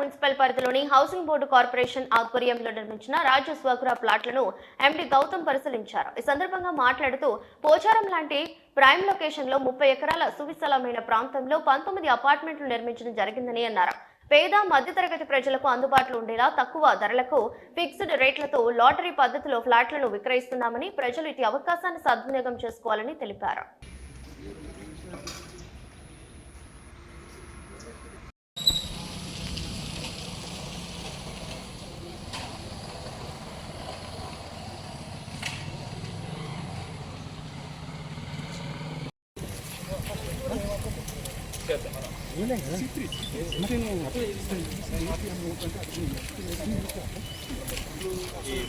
Municipal పరిధిలోని housing board corporation ఆధ్వర్యంలో నిర్మించిన రాజ్య స్వగృహ ప్లాట్లను ఎండి గౌతమ్ పరిశీలించారు. ఈ సందర్భంగా మాట్లాడుతూ పోచారం లాంటి ప్రైమ్ లొకేషన్లో ముప్పై ఎకరాల సువిశాలమైన ప్రాంతంలో పంతొమ్మిది అపార్ట్మెంట్లు నిర్మించడం జరిగిందని అన్నారు. పేద మధ్యతరగతి ప్రజలకు అందుబాటులో ఉండేలా తక్కువ ధరలకు ఫిక్స్డ్ రేట్లతో లాటరీ పద్ధతిలో ఫ్లాట్లను విక్రయిస్తున్నామని ప్రజలు ఇటు అవకాశాన్ని సద్వినియోగం చేసుకోవాలని తెలిపారు.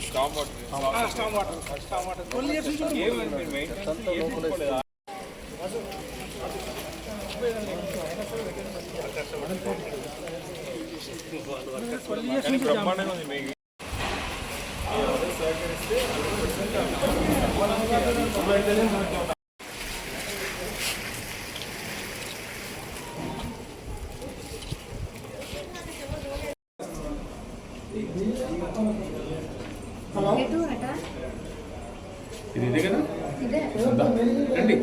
Storm water storm water storm water twelve years నుంచి ఏమైంది మీరు మెయింటెనెన్స్ ఏం తీసుకోలేదా బ్రహ్మాండంగా ఉంది మీకు సహకరిస్తే ఇది ఇదే కదా? రండి.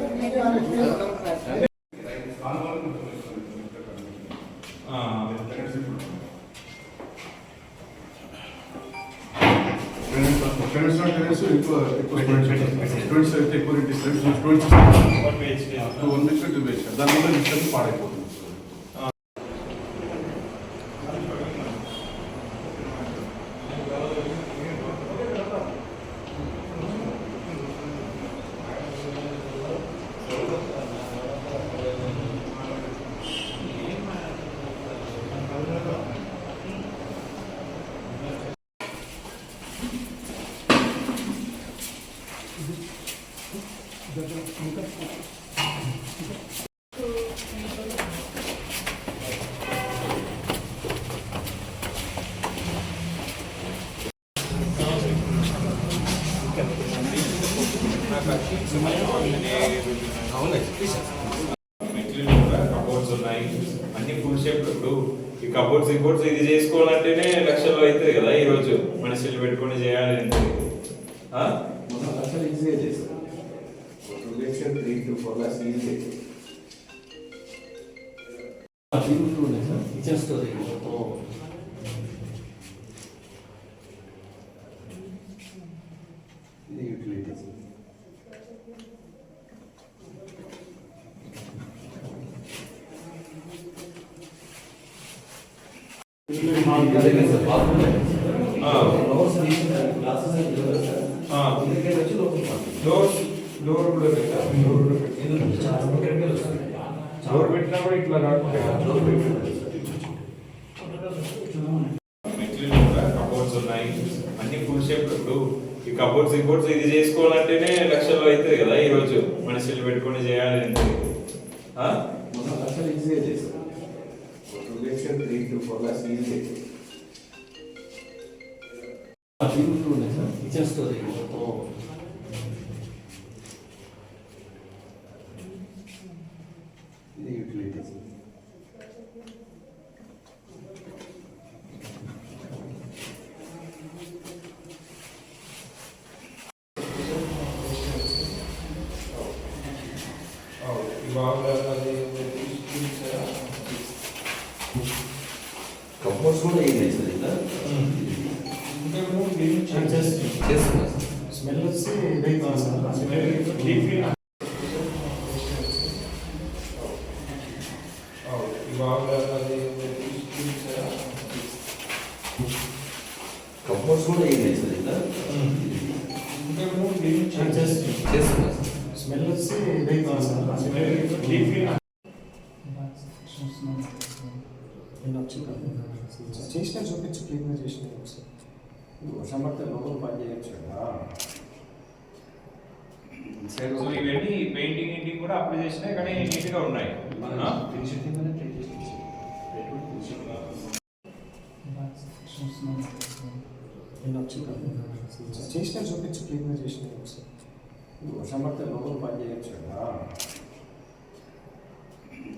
మెటీరియల్ కూడా కబోర్డ్స్ ఉన్నాయి అన్ని ఫుల్ షేప్ ఇప్పుడు ఈ కబోర్డ్స్ ఈ బోర్డ్స్ ఇది చేసుకోవాలంటేనే లక్షలు అవుతుంది కదా ఈ రోజు మనుషులు పెట్టుకొని చేయాలి అంటే ఆ? మొన్న ఈజీగా చేస్తాం two lakhs three to four lakhs easy kitchen storage ఇది యూటిలిటీస్ ఆ. ఆ. డోర్ డోర్ కూడా పెట్టా డోర్ కూడా పెట్టా డోర్ పెట్టినా కూడా ఇట్లా రాకుండా మెటీరియల్ కూడా కబోర్డ్స్ ఉన్నాయి అన్ని ఫుల్ షేప్ ఇప్పుడు ఈ కబోర్డ్స్ ఈ బోర్డ్స్ ఇది చేసుకోవాలంటేనే లక్షలు అవుతుంది కదా ఈ రోజు మనుషులు పెట్టుకొని చేయాలి అంటే ఆ? మొన్న లక్షలు ఈజీగా చేస్తాం two lakhs three to four lakhs easy kitchen storage ఇది యూటిలిటీస్ కంపోస్ట్ కూడా ఏం లేదు సార్ ఇలా చేస్తున్నా స్మెల్ వచ్చి ఇదైతుంది కంపోస్ట్ కూడా ఏం లేదు సార్ ఇలా చేస్తున్నా స్మెల్ వచ్చి ఇదైతుంది చేసిన చూపించి క్లీన్గా చేసిన సార్ వర్షం పడితే లోపల పని చేయొచ్చు కదా. సో ఇవన్నీ పెయింటింగ్ ఇంటింగ్ కూడా అప్లై చేసినాయి కానీ నీట్గా ఉన్నాయి? చేసిన చూపించి క్లీన్గా చేసిన సార్ వర్షం పడితే లోపల పని చేయొచ్చు కదా.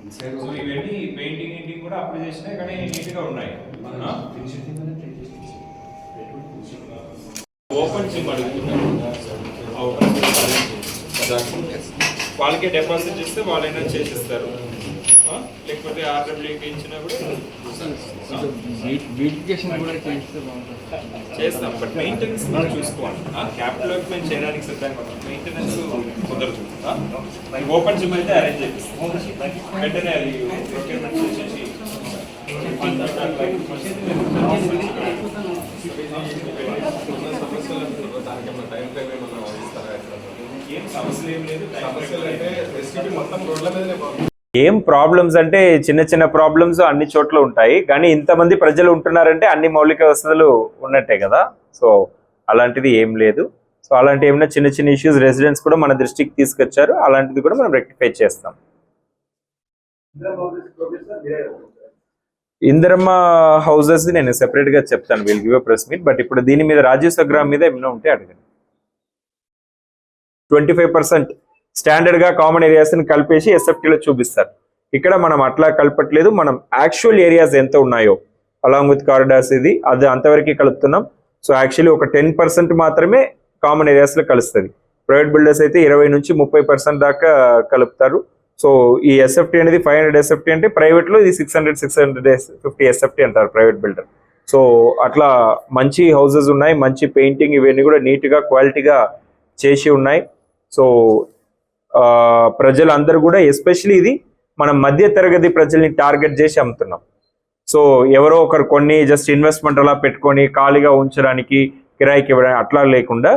Inside సో ఒక- ఇవన్నీ పెయింటింగ్ ఇంటింగ్ కూడా అప్పుడు చేసినాయి కానీ నీట్గా ఉన్నాయి? ఓపెన్ సిమ్ సిమ్ వాళ్ళకే డిపాజిట్ ఇస్తే వాళ్ళైనా చేసిస్తారు? లేకపోతే ఆర్డబ్ల్యూకి ఇచ్చినా కూడా చేస్తే. చేస్తాం బట్ మెయింటెనెన్స్ చూసుకోవాలి. క్యాపిటల్ మేము చేయడానికి సిద్ధంగా ఉన్నాం మెయింటెనెన్స్ కుదరదు. ఓపెన్ జిమ్ అయితే అరేంజ్ చేపిస్తాం. వెంటనే అది ప్రొక్యూర్మెంట్ చేసేసి ఏం ప్రాబ్లమ్స్ అంటే చిన్న చిన్న ప్రాబ్లమ్స్ అన్ని చోట్ల ఉంటాయి. కానీ ఇంతమంది ప్రజలు ఉంటున్నారంటే అన్ని మౌలిక వసతులు ఉన్నట్టే కదా. సో అలాంటిది ఏం లేదు. సో అలాంటి ఏమైనా చిన్న చిన్న ఇష్యూస్ రెసిడెంట్స్ కూడా మన దృష్టికి తీసుకొచ్చారు. అలాంటిది కూడా మనం రెక్టిఫై చేస్తాం. ఇందిరమ్మ హౌసెస్ నేను సెపరేట్గా చెప్తాను. We'll give press meet but ఇప్పుడు దీని మీద రాజీవ్ సగ్రామ్ మీద ఏమైనా ఉంటే అడగండి. ట్వంటీ ఫైవ్ పర్సెంట్ స్టాండర్డ్గా కామన్ ఏరియాస్ని కలిపేసి ఎస్ఎఫ్టీలో లో చూపిస్తారు. ఇక్కడ మనం అట్లా కలపట్లేదు. మనం యాక్చువల్ ఏరియాస్ ఎంత ఉన్నాయో అలాంగ్ విత్ కారిడార్స్ ఇది అది అంతవరకు కలుపుతున్నాం. సో యాక్చువల్లీ ఒక టెన్ పర్సెంట్ మాత్రమే కామన్ ఏరియాస్లో కలుస్తుంది. ప్రైవేట్ బిల్డర్స్ అయితే ఇరవై నుంచి ముప్పై పర్సెంట్ దాకా కలుపుతారు. సో ఈ ఎస్ఎఫ్టీ అనేది ఫైవ్ హండ్రెడ్ ఎస్ఎఫ్టీ అంటే ప్రైవేట్లో ఇది six hundred six hundred fifty SFT అంటారు ప్రైవేట్ బిల్డర్ సో అట్లా మంచి హౌసెస్ ఉన్నాయి మంచి పెయింటింగ్ ఇవన్నీ కూడా నీట్గా క్వాలిటీగా చేసి ఉన్నాయి. సో ప్రజలందరూ కూడా ఎస్పెషల్లీ ఇది మనం మధ్య తరగతి ప్రజల్ని టార్గెట్ చేసి అమ్ముతున్నాం. సో ఎవరో ఒకరు కొన్ని జస్ట్ ఇన్వెస్ట్మెంట్ అలా పెట్టుకొని ఖాళీగా ఉంచడానికి కిరాయికి ఇవ్వడానికి అట్లా లేకుండా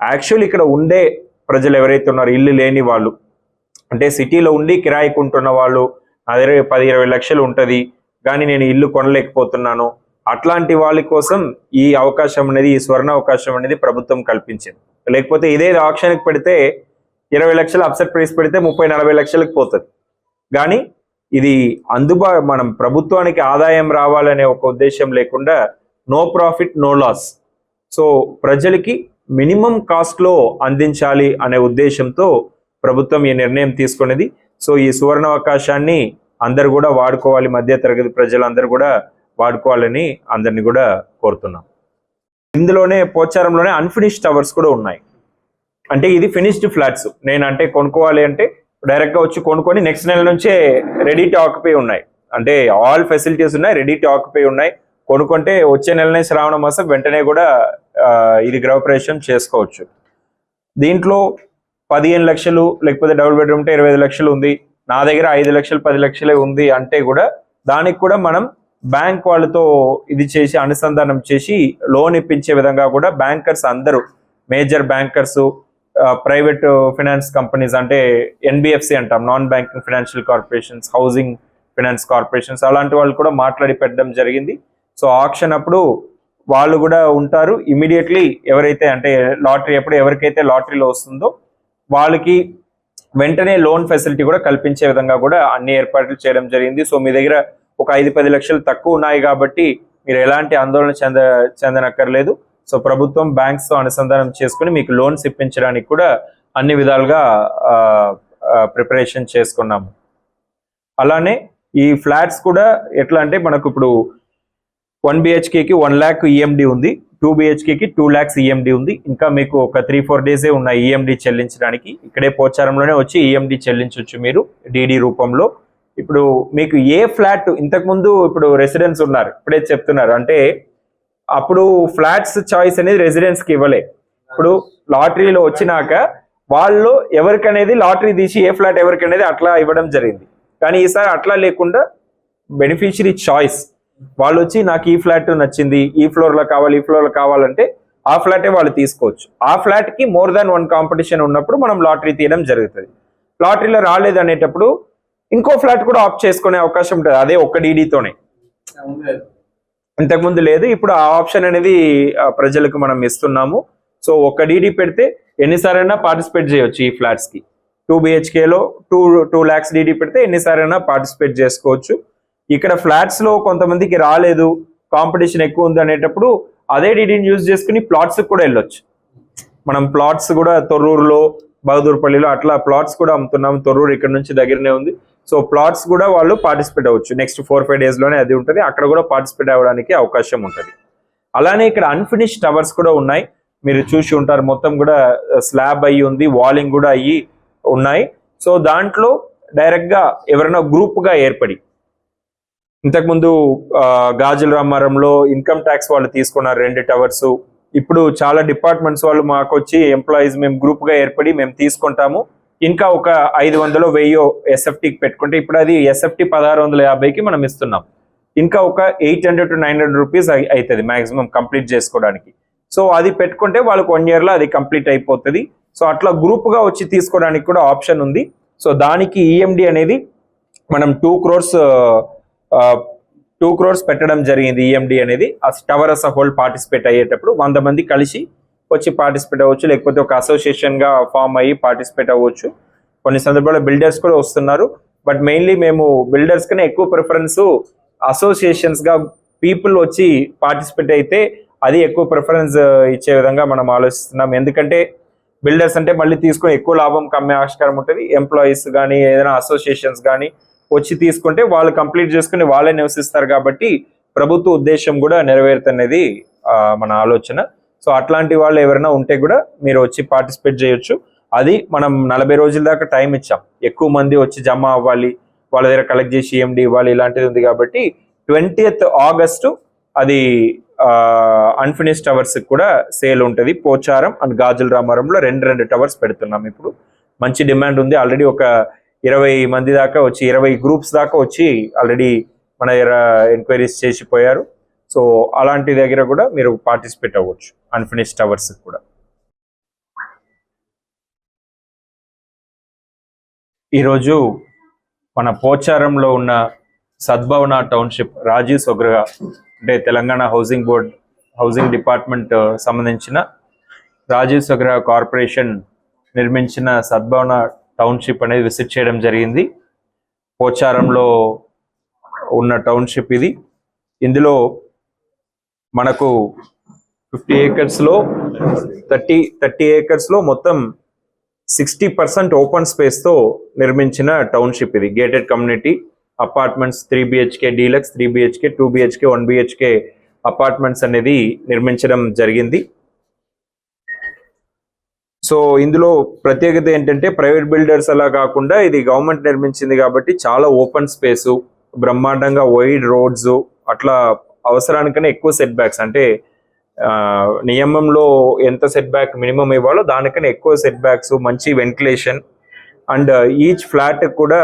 యాక్చువల్ ఇక్కడ ఉండే ప్రజలు ఎవరైతే ఉన్నారో ఇల్లు లేని వాళ్ళు అంటే సిటీలో ఉండి కిరాయికి ఉంటున్న వాళ్ళు అదే పది ఇరవై లక్షలు ఉంటుంది కానీ నేను ఇల్లు కొనలేకపోతున్నాను. అట్లాంటి వాళ్ళ కోసం ఈ అవకాశం అనేది ఈ స్వర్ణ అవకాశం అనేది ప్రభుత్వం కల్పించింది. లేకపోతే ఇదే ఆప్షన్కి పెడితే ఇరవై లక్షలు అప్సెట్ ప్రైస్ పెడితే ముప్పై నలభై లక్షలకు పోతుంది. కానీ ఇది అందుబా మనం ప్రభుత్వానికి ఆదాయం రావాలనే ఒక ఉద్దేశం లేకుండా no profit no loss. So ప్రజలకి మినిమం కాస్ట్లో అందించాలి అనే ఉద్దేశంతో ప్రభుత్వం ఈ నిర్ణయం తీసుకున్నది. సో ఈ సువర్ణ అవకాశాన్ని అందరు కూడా వాడుకోవాలి. మధ్య తరగతి ప్రజలందరూ కూడా వాడుకోవాలని అందరిని కూడా కోరుతున్నాం. ఇందులోనే పోచారంలోనే అన్ఫినిష్డ్ టవర్స్ కూడా ఉన్నాయి. అంటే ఇది ఫినిష్డ్ ఫ్లాట్స్ నేను అంటే కొనుక్కోవాలి అంటే డైరెక్ట్గా వచ్చి కొనుక్కొని నెక్స్ట్ నెల నుంచే రెడీ టు ఆక్యుపై ఉన్నాయి. అంటే ఆల్ ఫెసిలిటీస్ ఉన్నాయి రెడీ టు ఆక్యుపై ఉన్నాయి. కొనుక్కుంటే వచ్చే నెలనే శ్రావణ మాసం వెంటనే కూడా ఇది గృహప్రవేశం చేసుకోవచ్చు. దీంట్లో పదిహేను లక్షలు లేకపోతే డబుల్ బెడ్రూమ్ ఉంటే ఇరవై లక్షలు ఉంది. నా దగ్గర ఐదు లక్షలు పది లక్షలే ఉంది అంటే కూడా దానికి కూడా మనం బ్యాంక్ వాళ్ళతో ఇది చేసి అనుసంధానం చేసి లోన్ ఇప్పించే విధంగా కూడా బ్యాంకర్స్ అందరూ major bankers private finance companies అంటే ఎన్బిఎఫ్సి అంటాం non banking financial corporations housing finance corporations అలాంటి వాళ్ళు కూడా మాట్లాడి పెట్టడం జరిగింది. సో ఆప్షన్ అప్పుడు వాళ్ళు కూడా ఉంటారు. ఇమీడియట్లీ ఎవరైతే అంటే లాటరీ ఎప్పుడు ఎవరికైతే లాటరీలో వస్తుందో వాళ్ళకి వెంటనే లోన్ ఫెసిలిటీ కూడా కల్పించే విధంగా కూడా అన్ని ఏర్పాట్లు చేయడం జరిగింది. సో మీ దగ్గర ఒక ఐదు పది లక్షలు తక్కువ ఉన్నాయి కాబట్టి మీరు ఎలాంటి ఆందోళన చెంద చెందనక్కర్లేదు. సో ప్రభుత్వం బ్యాంక్స్తో అనుసంధానం చేసుకుని మీకు లోన్స్ ఇప్పించడానికి కూడా అన్ని విధాలుగా ప్రిపరేషన్ చేసుకున్నాము. అలానే ఈ ఫ్లాట్స్ కూడా ఎట్లా అంటే మనకు ఇప్పుడు వన్ బిహెచ్కేకి వన్ ల్యాక్ ఈఎండి ఉంది. టూ బిహెచ్కేకి టూ ల్యాక్స్ ఈఎండి ఉంది. ఇంకా మీకు ఒక త్రీ ఫోర్ డేసే ఉన్నాయి ఈఎండి చెల్లించడానికి ఇక్కడే పోచారంలోనే వచ్చి ఈఎండి చెల్లించవచ్చు మీరు డిడి రూపంలో. ఇప్పుడు మీకు ఏ ఫ్లాట్ ఇంతకుముందు ఇప్పుడు రెసిడెన్స్ ఉన్నారు ఇప్పుడే చెప్తున్నారు. అంటే అప్పుడు ఫ్లాట్స్ చాయిస్ అనేది రెసిడెన్స్కి ఇవ్వలే. ఇప్పుడు లాటరీలో వచ్చినాక వాళ్ళు ఎవరికనేది లాటరీ తీసి ఏ ఫ్లాట్ ఎవరికనేది అట్లా ఇవ్వడం జరిగింది. కానీ ఈసారి అట్లా లేకుండా బెనిఫిషరీ చాయిస్ వాళ్ళు వచ్చి నాకు ఈ ఫ్లాట్ నచ్చింది ఈ ఫ్లోర్లో కావాలి ఈ ఫ్లోర్లో కావాలంటే ఆ ఫ్లాటే వాళ్ళు తీసుకోవచ్చు. ఆ ఫ్లాట్కి మోర్ దాన్ వన్ కాంపిటీషన్ ఉన్నప్పుడు మనం లాటరీ తీయడం జరుగుతుంది. లాటరీలో రాలేదు అనేటప్పుడు ఇంకో ఫ్లాట్ కూడా ఆప్ట్ చేసుకునే అవకాశం ఉంటుంది. అదే ఒక్క డీడీతోనే ఇంతకుముందు లేదు ఇప్పుడు ఆ ఆప్షన్ అనేది ప్రజలకు మనం ఇస్తున్నాము. సో ఒక డీడీ పెడితే ఎన్నిసారైనా పార్టిసిపేట్ చేయొచ్చు ఈ ఫ్లాట్స్కి. టూ బిహెచ్కేలో టూ టూ ల్యాక్స్ డీడీ పెడితే ఎన్నిసారైనా పార్టిసిపేట్ చేసుకోవచ్చు. ఇక్కడ ఫ్లాట్స్లో కొంతమందికి రాలేదు కాంపిటీషన్ ఎక్కువ ఉంది అనేటప్పుడు అదే డీటీని యూజ్ చేసుకుని ప్లాట్స్ కూడా వెళ్ళొచ్చు. మనం ప్లాట్స్ కూడా తొర్రూరులో బహదూర్పల్లిలో అట్లా ప్లాట్స్ కూడా అమ్ముతున్నాం. తొర్రూరు ఇక్కడ నుంచి దగ్గరనే ఉంది. సో ప్లాట్స్ కూడా వాళ్ళు పార్టిసిపేట్ అవ్వచ్చు. నెక్స్ట్ ఫోర్ ఫైవ్ డేస్లోనే అది ఉంటుంది. అక్కడ కూడా పార్టిసిపేట్ అవ్వడానికి అవకాశం ఉంటుంది. అలానే ఇక్కడ అన్ఫినిష్ టవర్స్ కూడా ఉన్నాయి. మీరు చూసి ఉంటారు. మొత్తం కూడా స్లాబ్ అయ్యి ఉంది. వాలింగ్ కూడా అయ్యి ఉన్నాయి. సో దాంట్లో డైరెక్ట్గా ఎవరైనా గ్రూప్గా ఏర్పడి ఇంతకుముందు గాజుల రామారంలో ఇన్కమ్ ట్యాక్స్ వాళ్ళు తీసుకున్నారు రెండు టవర్స్. ఇప్పుడు చాలా డిపార్ట్మెంట్స్ వాళ్ళు మాకు వచ్చి ఎంప్లాయీస్ మేము గ్రూప్గా ఏర్పడి మేము తీసుకుంటాము. ఇంకా ఒక ఐదు వందలు వెయ్యో ఎస్ఎఫ్టీకి పెట్టుకుంటే ఇప్పుడు అది ఎస్ఎఫ్టీ పదహారు వందల యాభైకి మనం ఇస్తున్నాం. ఇంకా ఒక eight hundred to nine hundred rupees అవుతుంది మాక్సిమం కంప్లీట్ చేసుకోవడానికి. సో అది పెట్టుకుంటే వాళ్ళకి వన్ ఇయర్లో అది కంప్లీట్ అయిపోతుంది. సో అట్లా గ్రూప్గా వచ్చి తీసుకోవడానికి కూడా ఆప్షన్ ఉంది. సో దానికి ఈఎండి అనేది మనం టూ క్రోర్స్ టూ క్రోర్స్ పెట్టడం జరిగింది ఈఎండి అనేది. ఆ టవర్ అస్ హోల్ పార్టిసిపేట్ అయ్యేటప్పుడు వంద మంది కలిసి వచ్చి పార్టిసిపేట్ అవ్వచ్చు లేకపోతే ఒక అసోసియేషన్గా ఫామ్ అయ్యి పార్టిసిపేట్ అవ్వచ్చు. కొన్ని సందర్భాల్లో బిల్డర్స్ కూడా వస్తున్నారు. బట్ మెయిన్లీ మేము బిల్డర్స్ కన్నా ఎక్కువ ప్రిఫరెన్స్ అసోసియేషన్స్గా పీపుల్ వచ్చి పార్టిసిపేట్ అయితే అది ఎక్కువ ప్రిఫరెన్స్ ఇచ్చే విధంగా మనం ఆలోచిస్తున్నాం. ఎందుకంటే బిల్డర్స్ అంటే మళ్ళీ తీసుకుని ఎక్కువ లాభం కమ్మే ఆస్కారం ఉంటుంది. ఎంప్లాయీస్ కానీ ఏదైనా అసోసియేషన్స్ కానీ వచ్చి తీసుకుంటే వాళ్ళు కంప్లీట్ చేసుకుని వాళ్ళే నివసిస్తారు కాబట్టి ప్రభుత్వ ఉద్దేశం కూడా నెరవేరుతున్నది మన ఆలోచన. సో అట్లాంటి వాళ్ళు ఎవరైనా ఉంటే కూడా మీరు వచ్చి పార్టిసిపేట్ చేయొచ్చు. అది మనం నలభై రోజుల దాకా టైం ఇచ్చాం. ఎక్కువ మంది వచ్చి జమ అవ్వాలి వాళ్ళ దగ్గర కలెక్ట్ చేసి EMD ఇవ్వాలి ఇలాంటిది ఉంది కాబట్టి ట్వంటీయత్ ఆగస్టు అది అన్ఫినిష్ టవర్స్ కూడా సేల్ ఉంటుంది. పోచారం అండ్ గాజుల రామారంలో రెండు రెండు టవర్స్ పెడుతున్నాం ఇప్పుడు. మంచి డిమాండ్ ఉంది. ఆల్రెడీ ఒక ఇరవై మంది దాకా వచ్చి ఇరవై గ్రూప్స్ దాకా వచ్చి ఆల్రెడీ మన దగ్గర ఎంక్వైరీస్ చేసిపోయారు. సో అలాంటి దగ్గర కూడా మీరు పార్టిసిపేట్ అవ్వచ్చు అన్ఫినిష్ టవర్స్ కూడా. ఈరోజు మన పోచారంలో ఉన్న సద్భవన టౌన్షిప్ రాజీవ్ సొగ్రగా అంటే Telangana housing board housing department సంబంధించిన రాజీవ్ సొగ్రహ కార్పొరేషన్ నిర్మించిన సద్భవన టౌన్షిప్ అనేది విజిట్ చేయడం జరిగింది. పోచారంలో ఉన్న టౌన్షిప్ ఇది. ఇందులో మనకు ఫిఫ్టీ ఏకర్స్లో థర్టీ థర్టీ ఏకర్స్లో మొత్తం సిక్స్టీ పర్సెంట్ ఓపెన్ స్పేస్తో నిర్మించిన టౌన్షిప్ ఇది. Gated community apartments three BHK deluxe three BHK two BHK one BHK apartments అనేది నిర్మించడం జరిగింది. సో ఇందులో ప్రత్యేకత ఏంటంటే ప్రైవేట్ బిల్డర్స్ అలా కాకుండా ఇది గవర్నమెంట్ నిర్మించింది కాబట్టి చాలా ఓపెన్ స్పేసు బ్రహ్మాండంగా వైడ్ రోడ్స్ అట్లా అవసరానికన్నా ఎక్కువ సెట్ బ్యాక్స్ అంటే నియమంలో ఎంత సెట్ బ్యాక్ మినిమం ఇవ్వాలో దానికన్నా ఎక్కువ సెట్ బ్యాక్స్ మంచి వెంటిలేషన్ అండ్ ఈచ్ ఫ్లాట్ కూడా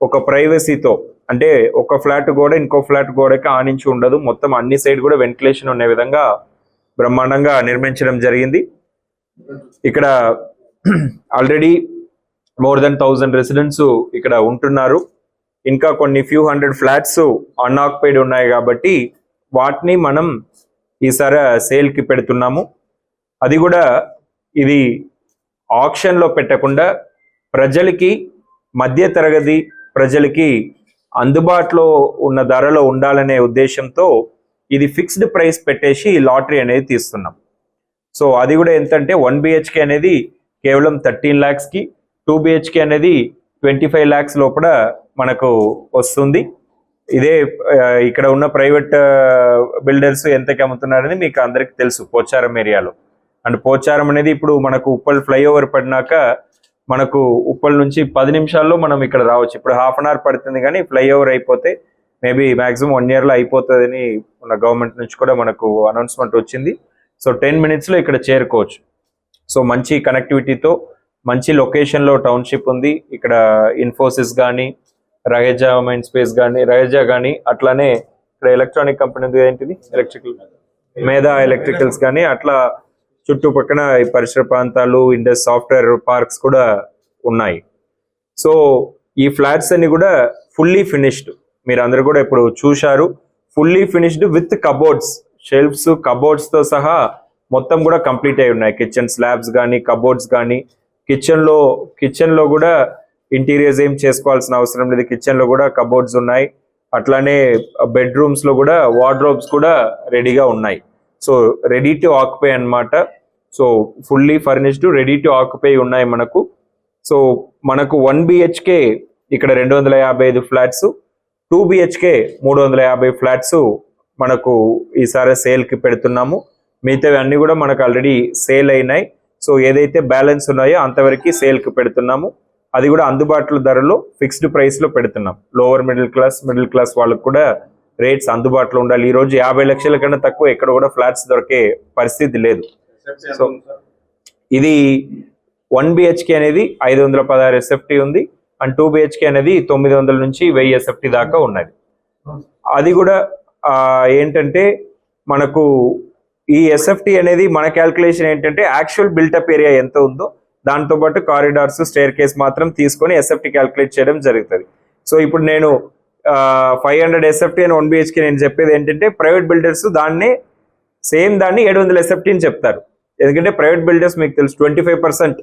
ఒక ప్రైవసీతో అంటే ఒక ఫ్లాట్ గోడ ఇంకో ఫ్లాట్ గోడకి ఆనించి ఉండదు. మొత్తం అన్ని సైడ్ కూడా వెంటిలేషన్ ఉండే విధంగా బ్రహ్మాండంగా నిర్మించడం జరిగింది. ఇక్కడ already more than thousand residents ఇక్కడ ఉంటున్నారు. ఇంకా కొన్ని ఫ్యూ హండ్రెడ్ ఫ్లాట్స్ అన్ఆక్యుపైడ్ ఉన్నాయి కాబట్టి వాటిని మనం ఈసారి సేల్కి పెడుతున్నాము. అది కూడా ఇది ఆప్షన్లో పెట్టకుండా ప్రజలకి మధ్య తరగతి ప్రజలకి అందుబాటులో ఉన్న ధరలో ఉండాలనే ఉద్దేశంతో ఇది ఫిక్స్డ్ ప్రైస్ పెట్టేసి లాటరీ అనేది తీస్తున్నాం. సో అది కూడా ఎంతంటే వన్ బిహెచ్కే అనేది కేవలం థర్టీన్ ల్యాక్స్కి టూ బిహెచ్కే అనేది ట్వంటీ ఫైవ్ ల్యాక్స్ లోపల మనకు వస్తుంది. ఇదే ఇక్కడ ఉన్న ప్రైవేట్ బిల్డర్స్ ఎంతకి అమ్ముతున్నారని మీకు అందరికి తెలుసు పోచారం ఏరియాలో. అండ్ పోచారం అనేది ఇప్పుడు మనకు ఉప్పల్ ఫ్లైఓవర్ పడినాక మనకు ఉప్పల్ నుంచి పది నిమిషాల్లో మనం ఇక్కడ రావచ్చు. ఇప్పుడు హాఫ్ అన్ అవర్ పడుతుంది కానీ ఫ్లైఓవర్ అయిపోతే మేబీ మాక్సిమం వన్ ఇయర్లో అయిపోతుందని మన గవర్నమెంట్ నుంచి కూడా మనకు అనౌన్స్మెంట్ వచ్చింది. సో టెన్ మినిట్స్లో ఇక్కడ చేరుకోవచ్చు. సో మంచి కనెక్టివిటీతో మంచి లొకేషన్లో టౌన్షిప్ ఉంది. ఇక్కడ ఇన్ఫోసిస్ కానీ రహేజా మైండ్ స్పేస్ కానీ రహేజా కానీ అట్లానే ఇక్కడ ఎలక్ట్రానిక్ కంపెనీ ఉంది ఏంటిది? ఎలక్ట్రికల్ మేధా ఎలక్ట్రికల్స్ కానీ అట్లా చుట్టుపక్కన ఈ పరిసర ప్రాంతాలు ఇండస్ సాఫ్ట్వేర్ పార్క్స్ కూడా ఉన్నాయి. సో ఈ ఫ్లాట్స్ అన్ని కూడా ఫుల్లీ ఫినిష్డ్ మీరు అందరు కూడా ఇప్పుడు చూశారు. Fully finished with cupboards shelves కబోర్డ్స్తో సహా మొత్తం కూడా కంప్లీట్ అయి ఉన్నాయి. కిచెన్ స్లాబ్స్ కానీ కబోర్డ్స్ కానీ కిచెన్లో కిచెన్లో కూడా ఇంటీరియర్స్ ఏం చేసుకోవాల్సిన అవసరం లేదు. కిచెన్లో కూడా కబోర్డ్స్ ఉన్నాయి. అట్లానే బెడ్రూమ్స్లో కూడా వార్డ్రోబ్స్ కూడా రెడీగా ఉన్నాయి. సో రెడీ టు ఆక్యుపై అన్నమాట. So fully furnished ready to occupy ఉన్నాయి మనకు. సో మనకు వన్ బిహెచ్కే ఇక్కడ రెండు వందల యాభై ఐదు ఫ్లాట్స్ టూ బిహెచ్కే మూడు వందల యాభై ఫ్లాట్స్ మనకు ఈసారి సేల్కి పెడుతున్నాము. మిగతావి అన్ని కూడా మనకు ఆల్రెడీ సేల్ అయినాయి. సో ఏదైతే బ్యాలెన్స్ ఉన్నాయో అంతవరకు సేల్కి పెడుతున్నాము. అది కూడా అందుబాటులో ధరలో ఫిక్స్డ్ ప్రైస్లో పెడుతున్నాం. Lower middle class middle class వాళ్ళకు కూడా రేట్స్ అందుబాటులో ఉండాలి. ఈ రోజు యాభై లక్షల కన్నా తక్కువ ఎక్కడ కూడా ఫ్లాట్స్ దొరికే పరిస్థితి లేదు. సో ఇది వన్ బిహెచ్కే అనేది ఐదు వందల పదహారు ఎస్ఎఫ్టీ ఉంది. అండ్ టూ బిహెచ్కే అనేది తొమ్మిది వందల నుంచి వెయ్యి ఎస్ఎఫ్టీ దాకా ఉన్నది. అది కూడా ఏంటంటే మనకు ఈ ఎస్ఎఫ్టీ అనేది మన క్యాల్కులేషన్ ఏంటంటే యాక్చువల్ బిల్టప్ ఏరియా ఎంత ఉందో దాంతో పాటు కారిడార్స్ స్టేర్ కేస్ మాత్రం తీసుకొని ఎస్ఎఫ్టీ క్యాల్కులేట్ చేయడం జరుగుతుంది. సో ఇప్పుడు నేను ఫైవ్ హండ్రెడ్ ఎస్ఎఫ్టీ అని వన్ బిహెచ్కే నేను చెప్పేది ఏంటంటే ప్రైవేట్ బిల్డర్స్ దాన్ని సేమ్ దాన్ని ఏడు వందల ఎస్ఎఫ్టీ అని చెప్తారు. ఎందుకంటే ప్రైవేట్ బిల్డర్స్ మీకు తెలుసు ట్వంటీ ఫైవ్ పర్సెంట్